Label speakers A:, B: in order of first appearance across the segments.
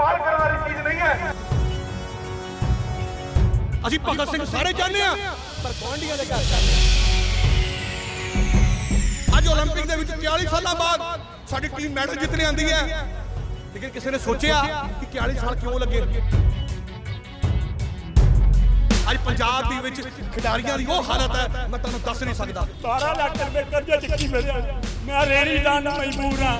A: ਬਾਹਰ ਕਰਨ ਵਾਲੀ ਚੀਜ਼ ਨਹੀਂ ਹੈ ਅਸੀਂ ਭਗਤ ਸਿੰਘ ਸਾਰੇ ਚਾਹੁੰਦੇ ਆ ਪਰ ਗਵਾਂਢੀਆਂ ਦੇ ਘਰ ਚਾਹੁੰਦੇ ਹਾਂ। ਅੱਜ 올림픽 ਦੇ ਵਿੱਚ 40 ਸਾਲਾਂ ਬਾਅਦ ਸਾਡੀ ਟੀਮ ਮੈਡਲ ਜਿੱਤਣ ਆਂਦੀ ਹੈ ਲੇਕਿਨ ਕਿਸੇ ਨੇ ਸੋਚਿਆ ਕਿ 40 ਸਾਲ ਕਿਉਂ ਲੱਗੇ ਅੱਜ ਪੰਜਾਬ ਦੇ ਵਿੱਚ ਖਿਡਾਰੀਆਂ ਦੀ ਉਹ ਹਾਲਤ ਹੈ ਮੈਂ ਤੁਹਾਨੂੰ ਦੱਸ ਨਹੀਂ ਸਕਦਾ
B: 12 ਲੱਖ ਰੁਪਏ ਕਰਜ਼ਾ ਚੱਕੀ ਫਿਰਿਆ ਮੈਂ ਰੇੜੀ ਲਾਣ ਨੂੰ ਮਜਬੂਰ ਹਾਂ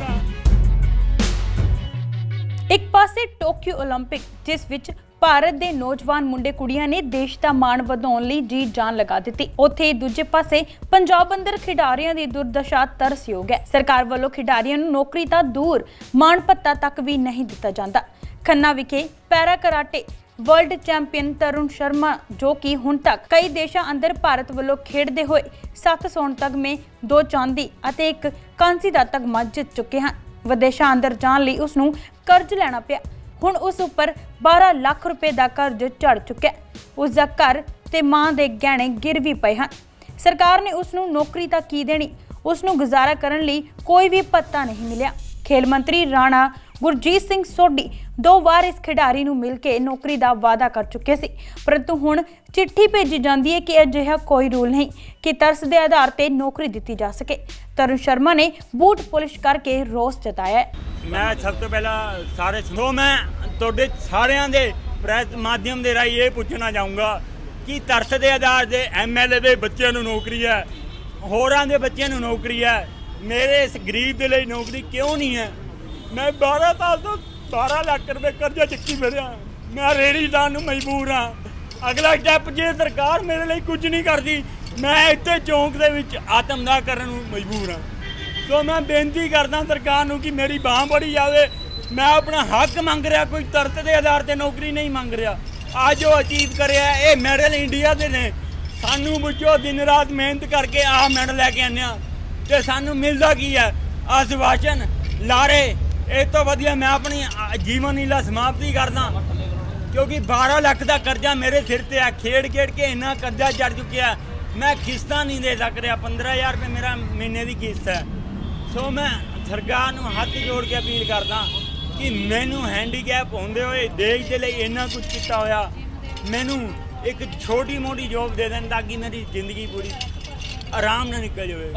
C: ਇੱਕ ਪਾਸੇ ਟੋਕੀਓ 올림픽 ਜਿਸ ਵਿੱਚ ਭਾਰਤ ਦੇ ਨੌਜਵਾਨ ਮੁੰਡੇ ਕੁੜੀਆਂ ਨੇ ਦੇਸ਼ ਦਾ ਮਾਣ ਵਧਾਉਣ ਲਈ ਜੀ ਜਾਨ ਲਗਾ ਦਿੱਤੀ ਉੱਥੇ ਹੀ ਦੂਜੇ ਪਾਸੇ ਪੰਜਾਬ ਅੰਦਰ ਖਿਡਾਰੀਆਂ ਦੀ ਦੁਰਦਸ਼ਾ ਤਰਸਯੋਗ ਹੈ ਸਰਕਾਰ ਵੱਲੋਂ ਖਿਡਾਰੀਆਂ ਨੂੰ ਨੌਕਰੀ ਤਾਂ ਦੂਰ ਮਾਣ ਭੱਤਾ ਤੱਕ ਵੀ ਨਹੀਂ ਦਿੱਤਾ ਜਾਂਦਾ ਖੰਨਾ ਵਿਖੇ para karate world champion Tarun Sharma ਜੋ ਕਿ ਹੁਣ ਤੱਕ ਕਈ ਦੇਸ਼ਾਂ ਅੰਦਰ ਭਾਰਤ ਵੱਲੋਂ ਖੇਡਦੇ ਹੋਏ 7 ਸੋਨ ਤਗਮੇ ਦੋ ਚਾਂਦੀ ਅਤੇ ਇੱਕ ਕਾਂਸੀ ਦਾ ਤਗਮਾ ਜਿੱਤ ਚੁੱਕੇ ਹਨ ਵਿਦੇਸ਼ਾਂ ਅੰਦਰ ਜਾਣ ਲਈ ਉਸ ਨੂੰ ਕਰਜ਼ ਲੈਣਾ ਪਿਆ। ਹੁਣ ਉਸ ਉੱਪਰ 12 ਲੱਖ ਰੁਪਏ ਦਾ ਕਰਜ਼ ਚੜ ਚੁੱਕਿਆ ਹੈ। ਉਸ ਦਾ ਘਰ ਤੇ ਮਾਂ ਦੇ ਗਹਿਣੇ ਗਿਰ ਵੀ ਪਏ ਹਨ। ਸਰਕਾਰ ਨੇ ਉਸ ਨੂੰ ਨੌਕਰੀ ਤਾਂ ਕੀ ਦੇਣੀ? ਉਸ ਨੂੰ ਗੁਜ਼ਾਰਾ ਕਰਨ ਲਈ ਕੋਈ ਵੀ ਪੱਤਾ ਨਹੀਂ ਮਿਲਿਆ। ਖੇਲ ਮੰਤਰੀ ਰਾਣਾ ਗੁਰਜੀਤ ਸਿੰਘ ਸੋਢੀ ਦੋ ਵਾਰ ਇਸ ਖਿਡਾਰੀ ਨੂੰ ਮਿਲ ਕੇ ਨੌਕਰੀ ਦਾ ਵਾਅਦਾ ਕਰ ਚੁੱਕੇ ਸੀ। ਪਰੰਤੂ ਹੁਣ ਚਿੱਠੀ ਭੇਜੀ ਜਾਂਦੀ ਹੈ ਕਿ ਅਜਿਹਾ ਕੋਈ ਰੂਲ ਨਹੀਂ ਕਿ ਤਰਸ ਦੇ ਆਧਾਰ ਤੇ ਨੌਕਰੀ ਦਿੱਤੀ ਜਾ ਸਕੇ। ਤਰੁਣ ਸ਼ਰਮਾ ਨੇ ਬੂਟ ਪੁਲਿਸ ਕਰਕੇ ਰੋਸ ਜਤਾਇਆ
B: ਮੈਂ ਸਭ ਤੋਂ ਪਹਿਲਾਂ ਸਾਰੇ ਸੁਣੋ, ਮੈਂ ਤੁਹਾਡੇ ਸਾਰਿਆਂ ਦੇ ਪ੍ਰੈਸ ਮਾਧਿਅਮ ਦੇ ਰਾਹੀਂ ਇਹ ਪੁੱਛਣਾ ਚਾਹੂੰਗਾ ਕਿ ਤਰਸ ਦੇ ਆਧਾਰ ਦੇ ਐਮਐਲਏ ਦੇ ਬੱਚਿਆਂ ਨੂੰ ਨੌਕਰੀ ਹੈ, ਹੋਰਾਂ ਦੇ ਬੱਚਿਆਂ ਨੂੰ ਨੌਕਰੀ ਹੈ, ਮੇਰੇ ਇਸ ਗਰੀਬ ਦੇ ਲਈ ਨੌਕਰੀ ਕਿਉਂ ਨਹੀਂ ਹੈ? ਮੈਂ 12 ਸਾਲ ਤੋਂ 12 ਲੱਖ ਰੁਪਏ ਕਰਜ਼ਾ ਚੱਕੀ ਫਿਰਿਆ। ਮੈਂ ਰੇੜੀ ਲਾਣ ਨੂੰ ਮਜਬੂਰ ਹਾਂ। ਅਗਲਾ ਸਟੈਪ ਜੇ ਸਰਕਾਰ ਮੇਰੇ ਲਈ ਕੁਝ ਨਹੀਂ ਕਰਦੀ, ਮੈਂ ਇੱਥੇ ਚੌਂਕ ਦੇ ਵਿੱਚ ਆਤਮਦਾਹ ਕਰਨ ਨੂੰ ਮਜਬੂਰ ਹਾਂ। ਸੋ ਮੈਂ ਬੇਨਤੀ ਕਰਦਾ ਸਰਕਾਰ ਨੂੰ ਕਿ ਮੇਰੀ ਬਾਹ ਬੜੀ ਜਾਵੇ। ਮੈਂ ਆਪਣਾ ਹੱਕ ਮੰਗ ਰਿਹਾ, ਕੋਈ ਤਰਤ ਦੇ ਆਧਾਰ ਤੇ ਨੌਕਰੀ ਨਹੀਂ ਮੰਗ ਰਿਹਾ। ਅੱਜ ਜੋ ਅਚੀਵ ਕਰਿਆ, ਇਹ ਮੈਡਲ ਇੰਡੀਆ ਦੇ ਨੇ। ਸਾਨੂੰ ਮੁੱਚੋ ਦਿਨ ਰਾਤ ਮਿਹਨਤ ਕਰਕੇ ਆਹ ਮੈਡਲ ਲੈ ਕੇ ਆਉਂਦੇ ਹਾਂ। ਤੇ ਸਾਨੂੰ ਮਿਲਦਾ ਕੀ ਹੈ? ਆਸ਼ਵਾਸਨ, ਲਾਰੇ ਇਹ ਤੋਂ ਵਧੀਆ ਮੈਂ ਆਪਣੀ ਆ, ਜੀਵਨ ਲੀਲਾ ਸਮਾਪਤੀ ਕਰਦਾ। ਕਿਉਂਕਿ 12 ਲੱਖ ਦਾ ਕਰਜ਼ਾ ਮੇਰੇ ਸਿਰ ਤੇ ਆ। ਖੇਡ ਖੇਡ ਕੇ ਇੰਨਾ ਕਰਜ਼ਾ ਚੜ ਚੁੱਕਿਆ। ਮੈਂ ਕਿਸ਼ਤਾਂ ਨਹੀਂ ਦੇ ਸਕ ਰਿਹਾ। 15000 ਰੁਪਏ ਮੇਰਾ ਮਹੀਨੇ ਦੀ ਕਿਸ਼ਤ ਹੈ। ਸੋ ਮੈਂ ਸਰਕਾਰ ਨੂੰ ਹੱਥ ਜੋੜ ਕੇ ਅਪੀਲ ਕਰਦਾ ਕਿ ਮੈਨੂੰ ਹੈਂਡੀਕੈਪ ਹੁੰਦੇ ਹੋਏ ਦੇਸ਼ ਦੇ ਲਈ ਇੰਨਾ ਕੁਝ ਕੀਤਾ ਹੋਇਆ। ਮੈਨੂੰ ਇੱਕ ਛੋਟੀ ਮੋਟੀ ਜੋਬ ਦੇ ਦੇਣ ਤਾਂ ਕਿ ਮੇਰੀ ਜ਼ਿੰਦਗੀ ਪੂਰੀ ਆਰਾਮ ਨਾਲ ਨਿਕਲ ਜਾਵੇ।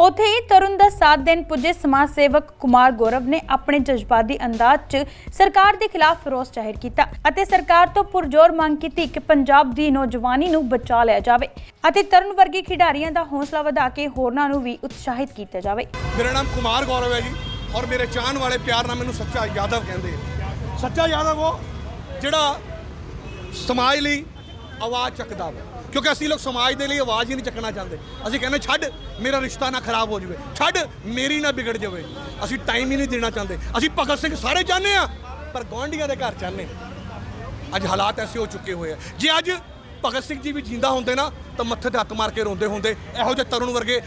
C: ਉੱਥੇ ਹੀ ਤਰੁਣ ਦਾ ਸਾਥ ਦੇਣ ਪੁੱਜੇ ਸਮਾਜ ਸੇਵਕ ਕੁਮਾਰ ਗੌਰਵ ਨੇ ਆਪਣੇ ਜਜ਼ਬਾਤੀ ਅੰਦਾਜ਼ 'ਚ ਸਰਕਾਰ ਦੇ ਖਿਲਾਫ ਰੋਸ ਜ਼ਾਹਿਰ ਕੀਤਾ ਅਤੇ ਸਰਕਾਰ ਤੋਂ ਪੁਰਜ਼ੋਰ ਮੰਗ ਕੀਤੀ ਕਿ ਪੰਜਾਬ ਦੀ ਨੌਜਵਾਨੀ ਨੂੰ ਬਚਾ ਲਿਆ ਜਾਵੇ ਅਤੇ ਤਰੁਣ ਵਰਗੇ ਖਿਡਾਰੀਆਂ ਦਾ ਹੌਸਲਾ ਵਧਾ ਕੇ ਹੋਰਨਾਂ ਨੂੰ ਵੀ ਉਤਸ਼ਾਹਿਤ ਕੀਤਾ ਜਾਵੇ।
A: ਮੇਰਾ ਨਾਮ ਕੁਮਾਰ ਗੌਰਵ ਹੈ ਜੀ ਔਰ ਮੇਰੇ ਚਾਹਣ ਵਾਲੇ ਪਿਆਰ ਨਾਲ ਮੈਨੂੰ ਸੱਚਾ ਯਾਦਵ ਕਹਿੰਦੇ ਸੱਚਾ ਯਾਦਵ ਉਹ ਜਿਹੜਾ ਸਮਾਜ ਲਈ ਆਵਾਜ਼ ਚੱਕਦਾ ਵਾ। ਕਿਉਂਕਿ ਅਸੀਂ ਲੋਕ ਸਮਾਜ ਦੇ ਲਈ ਆਵਾਜ਼ ਹੀ ਨਹੀਂ ਚੱਕਣਾ ਚਾਹੁੰਦੇ। ਅਸੀਂ ਕਹਿੰਦੇ, ਛੱਡ, ਮੇਰਾ ਰਿਸ਼ਤਾ ਨਾ ਖਰਾਬ ਹੋ ਜਾਵੇ। ਛੱਡ, ਮੇਰੀ ਨਾ ਵਿਗੜ ਜਾਵੇ। ਅਸੀਂ ਟਾਈਮ ਹੀ ਨਹੀਂ ਦੇਣਾ ਚਾਹੁੰਦੇ। ਅਸੀਂ ਭਗਤ ਸਿੰਘ ਸਾਰੇ ਚਾਹੁੰਦੇ ਆ ਪਰ ਗਵਾਂਢੀਆਂ ਦੇ ਘਰ ਚਾਹੁੰਦੇ ਅੱਜ ਹਾਲਾਤ ਐਸੇ ਹੋ ਚੁੱਕੇ ਹੋਏ ਆ। ਜੇ ਅੱਜ ਭਗਤ ਸਿੰਘ ਜੀ ਵੀ ਜਿੰਦਾ ਹੁੰਦੇ ਨਾ, ਤਾਂ ਮੱਥੇ ਤੇ ਹੱਥ ਮਾਰ ਕੇ ਰੋਂਦੇ ਹੁੰਦੇ। ਇਹੋ ਜਿਹੇ ਤਰੁਣ ਵਰਗੇ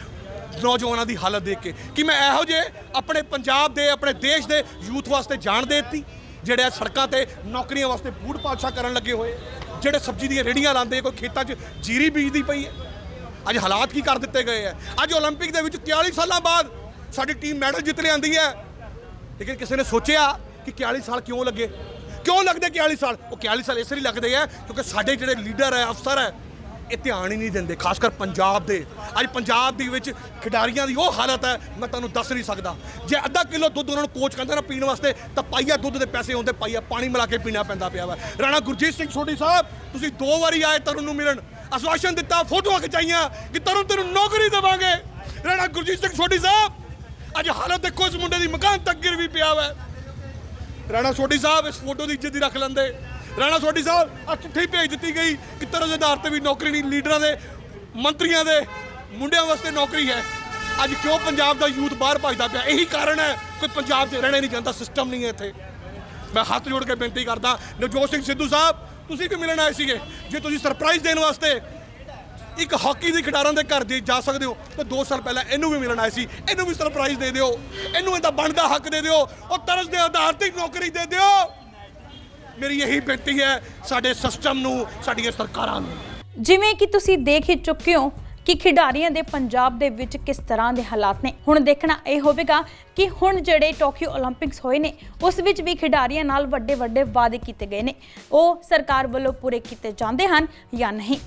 A: ਨੌਜਵਾਨਾਂ ਦੀ ਹਾਲਤ ਦੇਖ ਕੇ। ਕਿ ਮੈਂ ਇਹੋ ਜਿਹੇ ਆਪਣੇ ਪੰਜਾਬ ਦੇ, ਆਪਣੇ ਦੇਸ਼ ਦੇ ਯੂਥ ਵਾਸਤੇ ਜਾਣ ਦੇ ਦਿੱਤੀ, ਜਿਹੜੇ ਸੜਕਾਂ ਤੇ ਨੌਕਰੀਆਂ ਵਾਸਤੇ ਬੂਟ ਪਾਛਾ ਕਰਨ ਲੱਗੇ ਹੋਏ। ਜਿਹੜੇ ਸਬਜ਼ੀ ਦੀਆਂ ਰੇੜੀਆਂ ਲਾਉਂਦੇ ਕੋਈ ਖੇਤਾਂ 'ਚ ਜੀਰੀ ਬੀਜਦੀ ਪਈ ਹੈ ਅੱਜ ਹਾਲਾਤ ਕੀ ਕਰ ਦਿੱਤੇ ਗਏ ਆ ਅੱਜ 올림픽 ਦੇ ਵਿੱਚ 41 ਸਾਲਾਂ ਬਾਅਦ ਸਾਡੀ ਟੀਮ ਮੈਡਲ ਜਿੱਤ ਲਿਆਂਦੀ ਹੈ ਲੇਕਿਨ ਕਿਸੇ ਨੇ ਸੋਚਿਆ ਕਿ 41 ਸਾਲ ਕਿਉਂ ਲੱਗੇ ਕਿਉਂ ਲੱਗਦੇ 41 ਸਾਲ ਉਹ 41 ਸਾਲ ਇਸ ਲਈ ਲੱਗਦੇ ਆ ਕਿਉਂਕਿ ਸਾਡੇ ਜਿਹੜੇ ਲੀਡਰ ਹੈ ਅਫਸਰ ਹੈ ਇਹ ਧਿਆਨ ਹੀ ਨਹੀਂ ਦਿੰਦੇ, ਖਾਸ ਕਰ ਪੰਜਾਬ ਦੇ। ਅੱਜ ਪੰਜਾਬ ਦੇ ਵਿੱਚ ਖਿਡਾਰੀਆਂ ਦੀ ਉਹ ਹਾਲਤ ਹੈ, ਮੈਂ ਤੁਹਾਨੂੰ ਦੱਸ ਨਹੀਂ ਸਕਦਾ। ਜੇ ਅੱਧਾ ਕਿਲੋ ਦੁੱਧ ਉਹਨਾਂ ਨੂੰ ਕੋਚ ਕਹਿੰਦਾ ਨਾ ਪੀਣ ਵਾਸਤੇ, ਤਾਂ ਪਾਈਆ ਦੁੱਧ ਦੇ ਪੈਸੇ ਹੁੰਦੇ ਪਾਈਆ ਪਾਣੀ ਮਿਲਾ ਕੇ ਪੀਣਾ ਪੈਂਦਾ ਪਿਆ ਵਾ। ਰਾਣਾ ਗੁਰਜੀਤ ਸਿੰਘ ਸੋਢੀ ਸਾਹਿਬ, ਤੁਸੀਂ ਦੋ ਵਾਰੀ ਆਏ ਤਰੁਣ ਨੂੰ ਮਿਲਣ। ਆਸ਼ਵਾਸਨ ਦਿੱਤਾ, ਫੋਟੋਆਂ ਖਿਚਾਈਆਂ ਕਿ ਤਰੁਣ ਤੈਨੂੰ ਨੌਕਰੀ ਦੇਵਾਂਗੇ। ਰਾਣਾ ਗੁਰਜੀਤ ਸਿੰਘ ਸੋਢੀ ਸਾਹਿਬ, ਅੱਜ ਹਾਲਤ ਦੇਖੋ ਇਸ ਮੁੰਡੇ ਦੀ ਮਕਾਨ ਤੱਕ ਗਿਰ ਵੀ ਪਿਆ ਵਾ। ਰਾਣਾ ਸੋਢੀ ਸਾਹਿਬ, ਇਸ ਫੋਟੋ ਦੀ ਇੱਜ਼ਤ ਹੀ ਰੱਖ ਲੈਂਦੇ। ਰਾਣਾ ਸੋਢੀ ਸਾਹਿਬ ਆ ਚਿੱਠੀ ਭੇਜ ਦਿੱਤੀ ਗਈ ਕਿ ਤਰ੍ਹਾਂ ਦੇ ਆਧਾਰ ਤੇ ਵੀ ਨੌਕਰੀ ਨਹੀਂ, ਲੀਡਰਾਂ ਦੇ, ਮੰਤਰੀਆਂ ਦੇ, ਮੁੰਡਿਆਂ ਵਾਸਤੇ ਨੌਕਰੀ ਹੈ। ਅੱਜ ਕਿਉਂ ਪੰਜਾਬ ਦਾ ਯੂਥ ਬਾਹਰ ਭੱਜਦਾ ਪਿਆ? ਇਹੀ ਕਾਰਨ ਹੈ, ਕੋਈ ਪੰਜਾਬ 'ਚ ਰਹਿਣਾ ਨਹੀਂ ਚਾਹੁੰਦਾ ਸਿਸਟਮ ਨਹੀਂ ਹੈ ਇੱਥੇ। ਮੈਂ ਹੱਥ ਜੋੜ ਕੇ ਬੇਨਤੀ ਕਰਦਾ, ਨਵਜੋਤ ਸਿੰਘ ਸਿੱਧੂ ਸਾਹਿਬ, ਤੁਸੀਂ ਵੀ ਮਿਲਣ ਆਏ ਸੀਗੇ। ਜੇ ਤੁਸੀਂ ਸਰਪ੍ਰਾਈਜ਼ ਦੇਣ ਵਾਸਤੇ ਇੱਕ ਹਾਕੀ ਦੇ ਖਿਡਾਰਾਂ ਦੇ ਘਰ ਦੇ ਜਾ ਸਕਦੇ ਹੋ, ਤਾਂ 2 ਸਾਲ ਪਹਿਲਾਂ ਇਹਨੂੰ ਵੀ ਮਿਲਣ ਆਏ ਸੀ। ਇਹਨੂੰ ਵੀ ਸਰਪ੍ਰਾਈਜ਼ ਦੇ ਦਿਓ। ਇਹਨੂੰ ਇਹਦਾ ਬਣਦਾ ਹੱਕ ਦੇ ਦਿਓ। ਉਹ ਤਰਸ ਦੇ ਆਧਾਰ ਤੇ ਨੌਕਰੀ ਦੇ ਦਿਓ। ਮੇਰੀ ਇਹੀ ਬੇਨਤੀ ਹੈ, ਸਾਡੇ ਸਿਸਟਮ ਨੂੰ, ਸਾਡੀਆਂ ਸਰਕਾਰਾਂ ਨੂੰ।
C: ਜਿਵੇਂ ਕਿ ਤੁਸੀਂ ਦੇਖ ਹੀ ਚੁੱਕੇ ਹੋ ਕਿ ਖਿਡਾਰੀਆਂ ਦੇ ਪੰਜਾਬ ਦੇ ਵਿੱਚ ਕਿਸ ਤਰ੍ਹਾਂ ਦੇ ਹਾਲਾਤ ਨੇ। ਹੁਣ ਦੇਖਣਾ ਇਹ ਹੋਵੇਗਾ ਕਿ ਹੁਣ ਜਿਹੜੇ ਟੋਕੀਓ 올림픽ਸ ਹੋਏ ਨੇ, ਉਸ ਵਿੱਚ ਵੀ ਖਿਡਾਰੀਆਂ ਨਾਲ ਵੱਡੇ ਵੱਡੇ ਵਾਅਦੇ ਕੀਤੇ ਗਏ ਨੇ। ਉਹ ਸਰਕਾਰ ਵੱਲੋਂ ਪੂਰੇ ਕੀਤੇ ਜਾਂਦੇ ਹਨ ਜਾਂ ਨਹੀਂ।